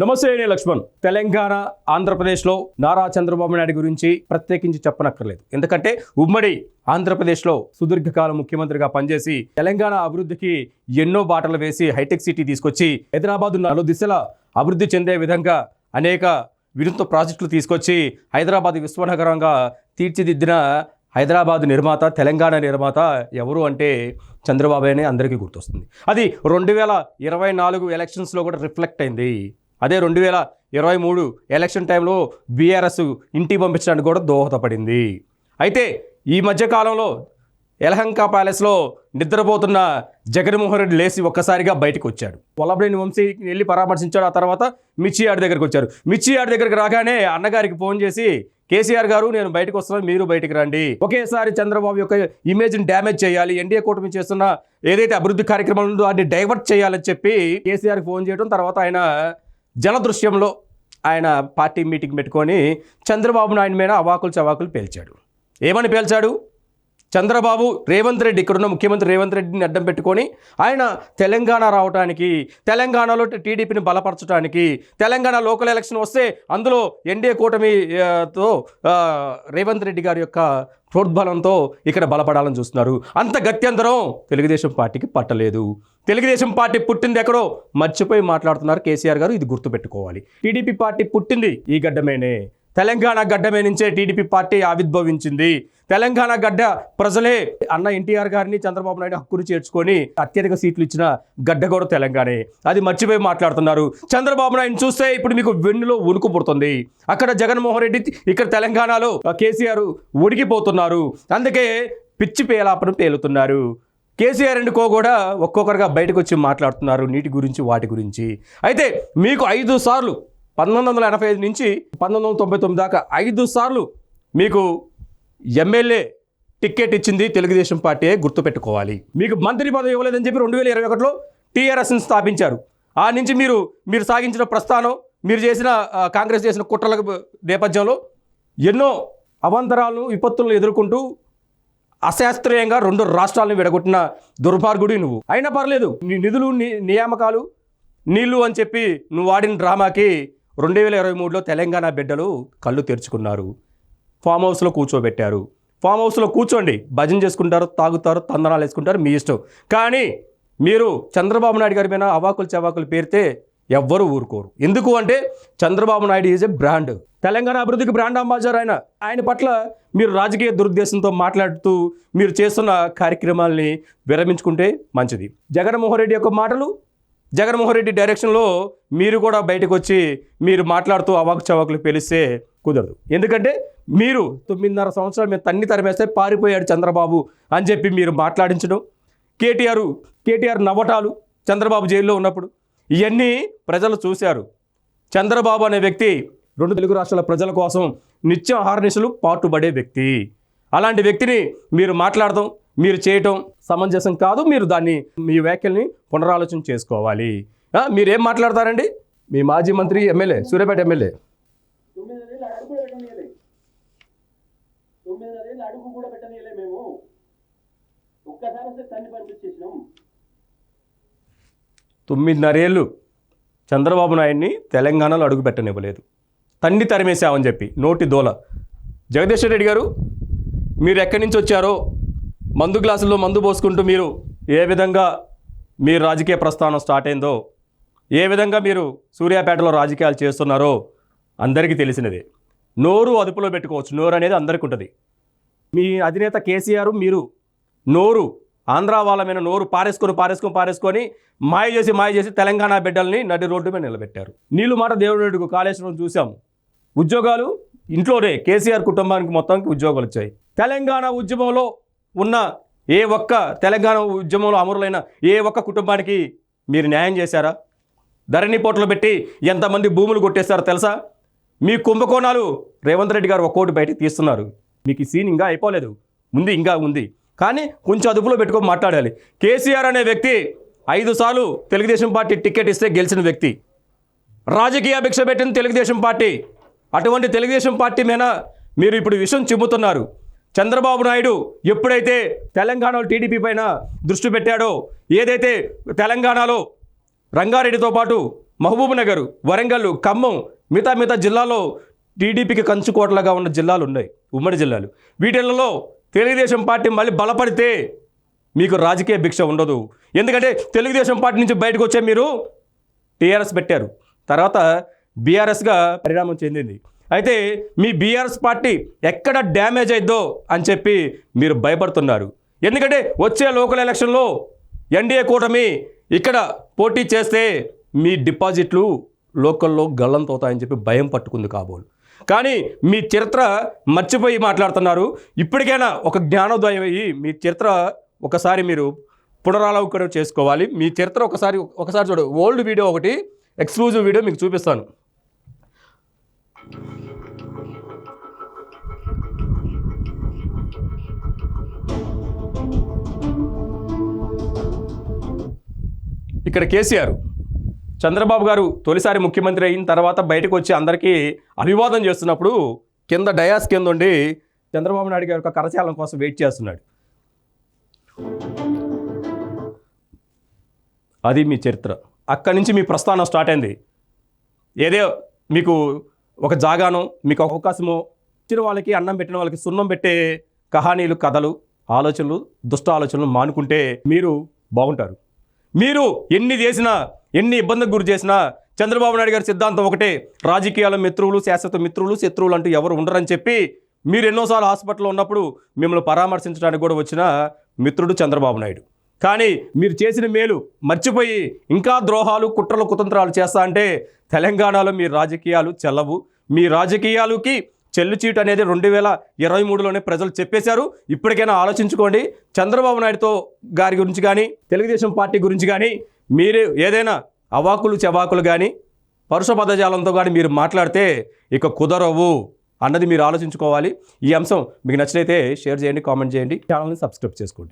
నమస్తే నేను లక్ష్మణ్. తెలంగాణ ఆంధ్రప్రదేశ్లో నారా చంద్రబాబు నాయుడు గురించి ప్రత్యేకించి చెప్పనక్కర్లేదు. ఎందుకంటే ఉమ్మడి ఆంధ్రప్రదేశ్లో సుదీర్ఘకాలం ముఖ్యమంత్రిగా పనిచేసి తెలంగాణ అభివృద్ధికి ఎన్నో బాటలు వేసి హైటెక్ సిటీ తీసుకొచ్చి హైదరాబాద్ నలు దిశల అభివృద్ధి చెందే విధంగా అనేక వినూత్న ప్రాజెక్టులు తీసుకొచ్చి హైదరాబాద్ విశ్వనగరంగా తీర్చిదిద్దిన హైదరాబాద్ నిర్మాత తెలంగాణ నిర్మాత ఎవరు అంటే చంద్రబాబు అనే అందరికీ గుర్తొస్తుంది. అది రెండు వేల ఇరవై నాలుగు ఎలక్షన్స్లో కూడా రిఫ్లెక్ట్ అయింది. అదే రెండు వేల ఇరవై మూడు ఎలక్షన్ టైంలో బీఆర్ఎస్ ఇంటికి పంపించడానికి కూడా దోహదపడింది. అయితే ఈ మధ్యకాలంలో యలహంక ప్యాలెస్లో నిద్రపోతున్న జగన్మోహన్ రెడ్డి లేచి ఒక్కసారిగా బయటకు వచ్చాడు. వల్లభనేని వంశీ వెళ్ళి పరామర్శించాడు. ఆ తర్వాత మిర్చి ఆడి దగ్గరికి వచ్చారు. మిర్చి ఆడి దగ్గరికి రాగానే అన్నగారికి ఫోన్ చేసి కేసీఆర్ గారు నేను బయటకు వస్తున్నాను మీరు బయటికి రండి. ఒకేసారి చంద్రబాబు యొక్క ఇమేజ్ని డ్యామేజ్ చేయాలి. ఎన్డీఏ కూటమి చేస్తున్న ఏదైతే అభివృద్ధి కార్యక్రమాలు ఉందో అది డైవర్ట్ చేయాలని చెప్పి కేసీఆర్కి ఫోన్ చేయడం తర్వాత ఆయన జలదృశ్యంలో ఆయన పార్టీ మీటింగ్ పెట్టుకొని చంద్రబాబు నాయుడు మీద అవాకులు చవాకులు పేల్చాడు. ఏమని పేల్చాడు? చంద్రబాబు రేవంత్ రెడ్డి ఇక్కడున్న ముఖ్యమంత్రి రేవంత్ రెడ్డిని అడ్డం పెట్టుకొని ఆయన తెలంగాణ రావడానికి తెలంగాణలో టీడీపీని బలపరచడానికి తెలంగాణ లోకల్ ఎలక్షన్ వస్తే అందులో ఎన్డీఏ కూటమితో రేవంత్ రెడ్డి గారి యొక్క ప్రోద్బలంతో ఇక్కడ బలపడాలని చూస్తున్నారు. అంత గత్యంతరం తెలుగుదేశం పార్టీకి పట్టలేదు. తెలుగుదేశం పార్టీ పుట్టింది ఎక్కడో? మర్చిపోయి మాట్లాడుతున్నారు కేసీఆర్ గారు. ఇది గుర్తుపెట్టుకోవాలి. టీడీపీ పార్టీ పుట్టింది ఈ గడ్డమేనే. తెలంగాణ గడ్డమే నుంచే టీడీపీ పార్టీ ఆవిర్భవించింది. తెలంగాణ గడ్డ ప్రజలే అన్న ఎన్టీఆర్ గారిని చంద్రబాబు నాయుడు హక్కును చేర్చుకొని అత్యధిక సీట్లు ఇచ్చిన గడ్డ కూడా తెలంగాణే. అది మర్చిపోయి మాట్లాడుతున్నారు. చంద్రబాబు నాయుడు చూస్తే ఇప్పుడు మీకు వెన్నులో ఉణుకు పుడుతుంది. అక్కడ జగన్మోహన్ రెడ్డి ఇక్కడ తెలంగాణలో కేసీఆర్ ఉడికిపోతున్నారు. అందుకే పిచ్చి పేలాపను పేలుతున్నారు. కేసీఆర్ అండ్ కో కూడా ఒక్కొక్కరుగా బయటకు వచ్చి మాట్లాడుతున్నారు నీటి గురించి వాటి గురించి. అయితే మీకు ఐదు సార్లు పంతొమ్మిది వందల ఎనభై ఐదు నుంచి పంతొమ్మిది వందల తొంభై తొమ్మిది దాకా ఐదు సార్లు మీకు ఎమ్మెల్యే టికెట్ ఇచ్చింది తెలుగుదేశం పార్టీ గుర్తుపెట్టుకోవాలి. మీకు మంత్రి పదవి ఇవ్వలేదని చెప్పి రెండు వేల ఇరవై ఒకటిలో టీఆర్ఎస్ని స్థాపించారు. ఆ నుంచి మీరు మీరు సాగించిన ప్రస్థానం మీరు చేసిన కాంగ్రెస్ చేసిన కుట్రల నేపథ్యంలో ఎన్నో అవాంతరాలను విపత్తులను ఎదుర్కొంటూ అశాస్త్రీయంగా రెండు రాష్ట్రాలను విడగొట్టిన దుర్భార్గుడి నువ్వు. అయినా పర్లేదు నీ నిధులు నియామకాలు నీళ్ళు అని చెప్పి నువ్వు ఆడిన డ్రామాకి రెండు వేల ఇరవై మూడులో తెలంగాణ బిడ్డలు కళ్ళు తెరుచుకున్నారు. ఫామ్ హౌస్లో కూర్చోబెట్టారు. ఫామ్ హౌస్లో కూర్చోండి. భజన చేసుకుంటారు తాగుతారు తందనాలు వేసుకుంటారు మీ ఇష్టం. కానీ మీరు చంద్రబాబు నాయుడు గారి మీద అవాకులు చవాకులు పేరితే ఎవ్వరూ ఊరుకోరు. ఎందుకు అంటే Chandrababu Naidu is a brand. Telangana అభివృద్ధికి బ్రాండ్ అంబాసిడర్ ఆయన. ఆయన పట్ల మీరు రాజకీయ దురుద్దేశంతో మాట్లాడుతూ మీరు చేస్తున్న కార్యక్రమాల్ని విరమించుకుంటే మంచిది. జగన్మోహన్ రెడ్డి యొక్క మాటలు జగన్మోహన్ రెడ్డి డైరెక్షన్లో మీరు కూడా బయటకు వచ్చి మీరు మాట్లాడుతూ అవాకు చవాకులు పిలిస్తే కుదరదు. ఎందుకంటే మీరు తొమ్మిదిన్నర సంవత్సరాలు మేము తన్ని తరిమేస్తే పారిపోయాడు చంద్రబాబు అని చెప్పి మీరు మాట్లాడించడం. కేటీఆర్ కేటీఆర్ నవ్వటాలు చంద్రబాబు జైల్లో ఉన్నప్పుడు ఇవన్నీ ప్రజలు చూశారు. చంద్రబాబు అనే వ్యక్తి రెండు తెలుగు రాష్ట్రాల ప్రజల కోసం నిత్యం ఆహర్నిశలు పాటుపడే వ్యక్తి. అలాంటి వ్యక్తిని మీరు మాట్లాడదాం మీరు చేయటం సమంజసం కాదు మీరు దాన్ని మీ వ్యాఖ్యల్ని పునరాలోచన చేసుకోవాలి. మీరేం మాట్లాడతారండి? మీ మాజీ మంత్రి ఎమ్మెల్యే సూర్యాపేట ఎమ్మెల్యే. తొమ్మిదిన్నరేళ్ళు చంద్రబాబు నాయుడిని తెలంగాణలో అడుగు పెట్టనివ్వలేదు. తన్ని తరిమేశామని చెప్పి నోటి దోల. జగదీశ్వర్ రెడ్డి గారు మీరు ఎక్కడి నుంచి వచ్చారో మందు గ్లాసుల్లో మందు పోసుకుంటూ మీరు ఏ విధంగా మీ రాజకీయ ప్రస్థానం స్టార్ట్ అయిందో ఏ విధంగా మీరు సూర్యాపేటలో రాజకీయాలు చేస్తున్నారో అందరికీ తెలిసినదే. నోరు అదుపులో పెట్టుకోవచ్చు. నోరు అనేది అందరికీ ఉంటుంది. మీ అధినేత కేసీఆర్ మీరు నోరు ఆంధ్ర వాళ్ళ మీద నోరు పారేసుకొని పారేసుకొని పారేసుకొని మాయ చేసి మాయ చేసి తెలంగాణ బిడ్డల్ని నడి రోడ్డు మీద నిలబెట్టారు. నీళ్ళు మాట దేవుడు కాళేశ్వరం చూసాము ఉద్యోగాలు ఇంట్లోనే కేసీఆర్ కుటుంబానికి మొత్తానికి ఉద్యోగాలు వచ్చాయి. తెలంగాణ ఉద్యమంలో ఉన్న ఏ ఒక్క తెలంగాణ ఉద్యమంలో అమరులైన ఏ ఒక్క కుటుంబానికి మీరు న్యాయం చేశారా? ధరణి పోట్లు పెట్టి ఎంతమంది భూములు కొట్టేశారో తెలుసా? మీ కుంభకోణాలు రేవంత్ రెడ్డి గారు ఒక్కోటి బయటకు తీస్తున్నారు. మీకు ఈ సీన్ ఇంకా అయిపోలేదు. ముందు ఇంకా ఉంది. కానీ కొంచెం అదుపులో పెట్టుకొని మాట్లాడాలి. కేసీఆర్ అనే వ్యక్తి ఐదు సార్లు తెలుగుదేశం పార్టీ టికెట్ ఇస్తే గెలిచిన వ్యక్తి. రాజకీయ భిక్ష పెట్టిన తెలుగుదేశం పార్టీ. అటువంటి తెలుగుదేశం పార్టీ మీద మీరు ఇప్పుడు విషయం చెబుతున్నారు చంద్రబాబు నాయుడు ఎప్పుడైతే తెలంగాణలో టీడీపీ పైన దృష్టి పెట్టాడో ఏదైతే తెలంగాణలో రంగారెడ్డితో పాటు మహబూబ్ నగర్ వరంగల్ ఖమ్మం మిగతా మిగతా జిల్లాలో టీడీపీకి కంచుకోటలుగా ఉన్న జిల్లాలు ఉన్నాయి ఉమ్మడి జిల్లాలు. వీటిలలో తెలుగుదేశం పార్టీ మళ్ళీ బలపడితే మీకు రాజకీయ భిక్ష ఉండదు. ఎందుకంటే తెలుగుదేశం పార్టీ నుంచి బయటకు వచ్చే మీరు టీఆర్ఎస్ పెట్టారు. తర్వాత బీఆర్ఎస్గా పరిణామం చెందింది. అయితే మీ బీఆర్ఎస్ పార్టీ ఎక్కడ డ్యామేజ్ అయిద్దో అని చెప్పి మీరు భయపడుతున్నారు. ఎందుకంటే వచ్చే లోకల్ ఎలక్షన్లో ఎన్డీఏ కూటమి ఇక్కడ పోటీ చేస్తే మీ డిపాజిట్లు లోకల్లో గల్లంతవుతాయని చెప్పి భయం పట్టుకుంది కాబోలు. కానీ మీ చరిత్ర మర్చిపోయి మాట్లాడుతున్నారు. ఇప్పటికైనా ఒక జ్ఞానోదయం అయ్యి మీ చరిత్ర ఒకసారి మీరు పునరాలోకరణ చేసుకోవాలి. మీ చరిత్ర ఒకసారి ఒకసారి చూడు. ఓల్డ్ వీడియో ఒకటి ఎక్స్క్లూజివ్ వీడియో మీకు చూపిస్తాను. ఇక్కడ కేసీఆర్ చంద్రబాబు గారు తొలిసారి ముఖ్యమంత్రి అయిన తర్వాత బయటకు వచ్చి అందరికీ అభివాదం చేస్తున్నప్పుడు కింద డయాస్ కింద ఉండి చంద్రబాబు నాయుడు గారి యొక్క కరచాలం కోసం వెయిట్ చేస్తున్నాడు. అది మీ చరిత్ర. అక్కడి నుంచి మీ ప్రస్థానం స్టార్ట్ అయింది. ఏదో మీకు ఒక జాగానో మీకు ఒక అవకాశమో ఇచ్చిన వాళ్ళకి అన్నం పెట్టిన వాళ్ళకి సున్నం పెట్టే కహానీలు కథలు ఆలోచనలు దుష్ట ఆలోచనలు మానుకుంటే మీరు బాగుంటారు. మీరు ఎన్ని చేసినా ఎన్ని ఇబ్బందులకు గురి చేసినా చంద్రబాబు నాయుడు గారి సిద్ధాంతం ఒకటే. రాజకీయాల మిత్రులు శాశ్వత మిత్రులు శత్రువులు అంటూ ఎవరు ఉండరని చెప్పి మీరు ఎన్నోసార్లు హాస్పిటల్లో ఉన్నప్పుడు మిమ్మల్ని పరామర్శించడానికి కూడా వచ్చిన మిత్రుడు చంద్రబాబు నాయుడు. కానీ మీరు చేసిన మేలు మర్చిపోయి ఇంకా ద్రోహాలు కుట్రలు కుతంత్రాలు చేస్తా అంటే తెలంగాణలో మీ రాజకీయాలు చెల్లవు. మీ రాజకీయాలకి చెల్లు చీటు అనేది రెండు వేల ఇరవై మూడులోనే ప్రజలు చెప్పేశారు. ఇప్పటికైనా ఆలోచించుకోండి. చంద్రబాబు నాయుడుతో గారి గురించి కానీ తెలుగుదేశం పార్టీ గురించి కానీ మీరు ఏదైనా అవాకులు చెవాకులు కానీ పరుష పదజాలంతో కానీ మీరు మాట్లాడితే ఇక కుదరవు అన్నది మీరు ఆలోచించుకోవాలి. ఈ అంశం మీకు నచ్చినైతే షేర్ చేయండి కామెంట్ చేయండి. ఛానల్ని సబ్స్క్రైబ్ చేసుకోండి.